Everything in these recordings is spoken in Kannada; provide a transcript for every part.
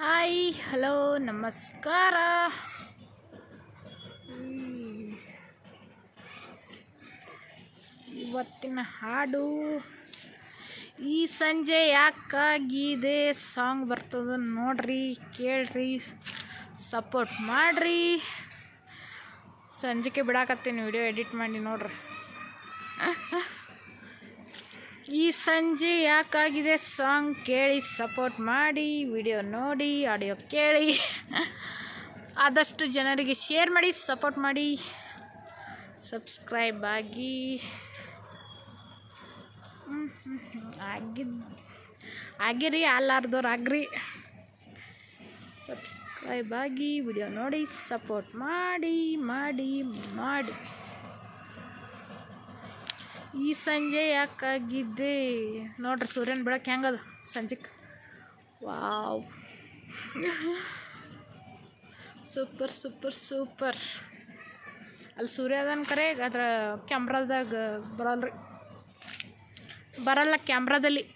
ಹಾಯ್, ಹಲೋ, ನಮಸ್ಕಾರ. ಇವತ್ತಿನ ಹಾಡು. ಈ ಸಂಜೆ ಯಾಕಾಗಿದೆ? ಸಾಂಗ್ ಬರ್ತದ ನೋಡ್ರಿ, ಕೇಳ್ರಿ ಸಪೋರ್ಟ್ ಮಾಡ್ರಿ. ಸಂಜೆಗೆ ಬಿಡಾಕತ್ತೀನಿ ವಿಡಿಯೋ ಎಡಿಟ್ ಮಾಡಿ ನೋಡ್ರಿ. ಈ ಸಂಜೆ ಯಾಕಾಗಿದೆ ಸಾಂಗ್ ಕೇಳಿ ಸಪೋರ್ಟ್ ಮಾಡಿ, ವಿಡಿಯೋ ನೋಡಿ, ಆಡಿಯೋ ಕೇಳಿ. ಆದಷ್ಟು ಜನರಿಗೆ ಶೇರ್ ಮಾಡಿ, ಸಪೋರ್ಟ್ ಮಾಡಿ. ಸಬ್ಸ್ಕ್ರೈಬ್ ಆಗಿ. ಆಗಿದ್ದು ಆಗಿರಿ, ಅಲ್ಲಾರ್ದವ್ರು ಆಗ್ರಿ. ಸಬ್ಸ್ಕ್ರೈಬ್ ಆಗಿ, ವಿಡಿಯೋ ನೋಡಿ, ಸಪೋರ್ಟ್ ಮಾಡಿ ಮಾಡಿ ಮಾಡಿ. ಈ ಸಂಜೆ ಯಾಕಾಗಿದ್ದೆ ನೋಡ್ರಿ, ಸೂರ್ಯನ ಬೆಳಕು ಹೆಂಗದ ಸಂಜೆಗೆ ವಾವ್. Super super super. ಅಲ್ಲಿ ಸೂರ್ಯ ಅದನ್ ಕರೆ, ಅದ್ರ ಕ್ಯಾಮ್ರಾದಾಗ ಬರಲ್ರಿ. ಬರಲ್ಲ ಕ್ಯಾಮ್ರಾದಲ್ಲಿ.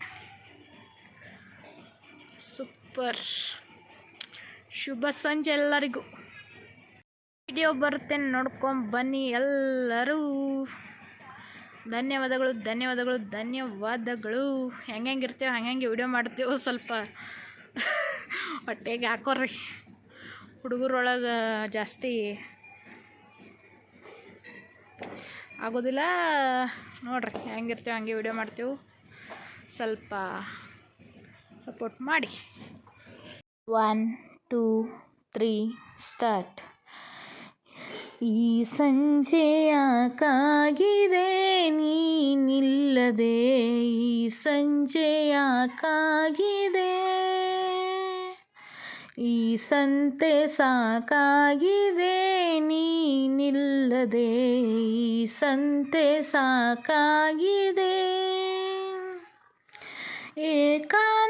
ಸೂಪರ್. ಶುಭ ಸಂಜೆ ಎಲ್ಲರಿಗೂ. ವಿಡಿಯೋ ಬರುತ್ತೆ ನೋಡ್ಕೊಂಡು ಬನ್ನಿ ಎಲ್ಲರೂ. ಧನ್ಯವಾದಗಳು ಧನ್ಯವಾದಗಳು ಧನ್ಯವಾದಗಳು. ಹೆಂಗೆ ಹೆಂಗೆ ಇರ್ತೇವೆ ಹಂಗೆ ಹೆಂಗೆ ವಿಡಿಯೋ ಮಾಡ್ತೇವೆ ಸ್ವಲ್ಪ ಹೊಟ್ಟೆಗೆ ಹಾಕೋರಿ ಹುಡುಗರೊಳಗೆ ಜಾಸ್ತಿ ಆಗೋದಿಲ್ಲ. ನೋಡ್ರಿ ಹೆಂಗಿರ್ತೇವೆ ಹಂಗೆ ವಿಡಿಯೋ ಮಾಡ್ತೇವೆ ಸ್ವಲ್ಪ ಸಪೋರ್ಟ್ ಮಾಡಿ. ಒನ್ ಟೂ ತ್ರೀ ಸ್ಟಾರ್ಟ್ ಈ ಸಂಜೆ ಕಾಗಿದೆ ನೀನಿಲ್ಲದೆ ಈ ಸಂಜೆಯ ಕಾಗಿದೆ ಈ ಸಂತೆ ಸಾಕಾಗಿದೆ? ನೀನಿಲ್ಲದೆ ಈ ಸಂತೆ ಸಾಕಾಗಿದೆ? ಏಕಾಂತವೇ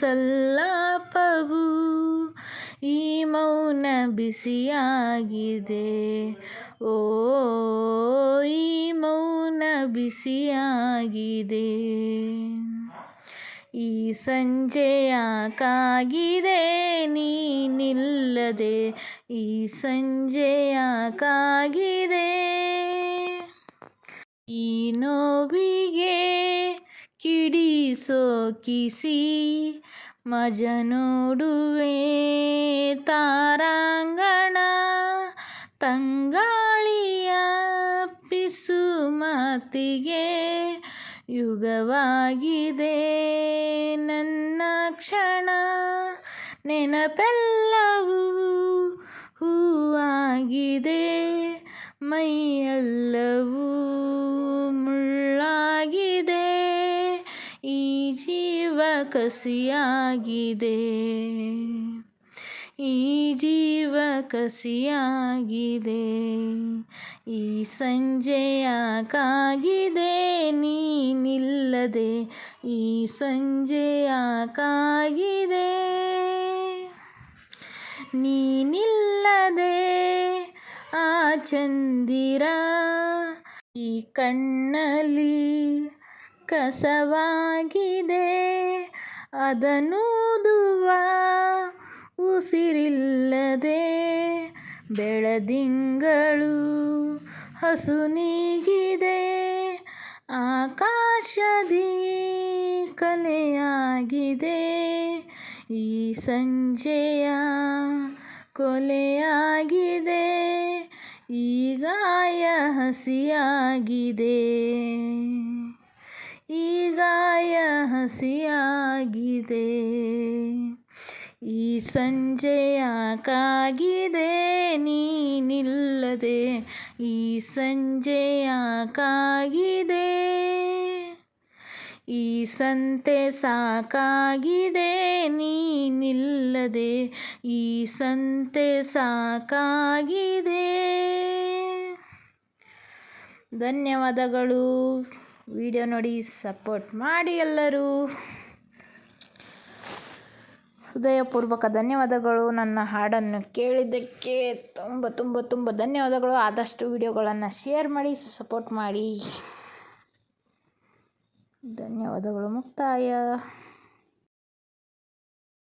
ಸಲ್ಲಾಪವು ಈ ಮೌನ ಬಿಸಿಯಾಗಿದೆ. ಓ, ಈ ಮೌನ ಬಿಸಿಯಾಗಿದೆ. ಈ ಸಂಜೆಯಾಕಾಗಿದೆ ನೀನಿಲ್ಲದೆ ಈ ಸಂಜೆಯ ಕಾಗಿದೆ ಈ ನೋವಿಗೆ ಕಿಡಿಸೋ ಕಿಸಿ ಮಜ ನೋಡುವೆ ತಾರಾಂಗಣ ತಂಗಾಳಿಯ ಪಿಸು ಮಾತಿಗೆ ಯುಗವಾಗಿದೆ ನನ್ನ ಕ್ಷಣ. ನೆನಪೆಲ್ಲವೂ ಹೂವಾಗಿದೆ, ಮೈಯೆಲ್ಲವೂ ಜೀವ ಕಸಿಯಾಗಿದೆ ಈ ಜೀವ ಕಸಿಯಾಗಿದೆ ಈ ಸಂಜೆಯ ಕಾಗಿದೆ ನೀನಿಲ್ಲದೆ ಈ ಸಂಜೆಯ ಕಾಗಿದೆ ನೀನಿಲ್ಲದೆ ಆ ಚಂದಿರ ಈ ಕಣ್ಣಲ್ಲಿ ಕಸವಾಗಿದೆ. ಅದನ್ನೂದುವ ಉಸಿರಿಲ್ಲದೆ ಬೆಳದಿಂಗಳು ಹಸು ನೀಗಿದೆ. ಆಕಾಶದಿ ಕಲೆಯಾಗಿದೆ. ಈ ಸಂಜೆಯ ಕೊಲೆಯಾಗಿದೆ. ಈ ಗಾಯ ಹಸಿಯಾಗಿದೆ. ಈ ಗಾಯ ಹಸಿಯಾಗಿದೆ. ಈ ಸಂಜೆ ಕಾಗಿದೆ ನೀನಿಲ್ಲದೆ? ಈ ಸಂಜೆ ಕಾಗಿದೆ ಈ ಸಂತೆ ಸಾಕಾಗಿದೆ ನೀನಿಲ್ಲದೆ? ಈ ಸಂತೆ ಸಾಕಾಗಿದೆ? ಧನ್ಯವಾದಗಳು. ವಿಡಿಯೋ ನೋಡಿ ಸಪೋರ್ಟ್ ಮಾಡಿ ಎಲ್ಲರೂ. ಹೃದಯಪೂರ್ವಕ ಧನ್ಯವಾದಗಳು. ನನ್ನ ಹಾಡನ್ನು ಕೇಳಿದ್ದಕ್ಕೆ ತುಂಬ ತುಂಬ ತುಂಬ ಧನ್ಯವಾದಗಳು. ಆದಷ್ಟು ವಿಡಿಯೋಗಳನ್ನು ಶೇರ್ ಮಾಡಿ, ಸಪೋರ್ಟ್ ಮಾಡಿ. ಧನ್ಯವಾದಗಳು ಮುಕ್ತಾಯ.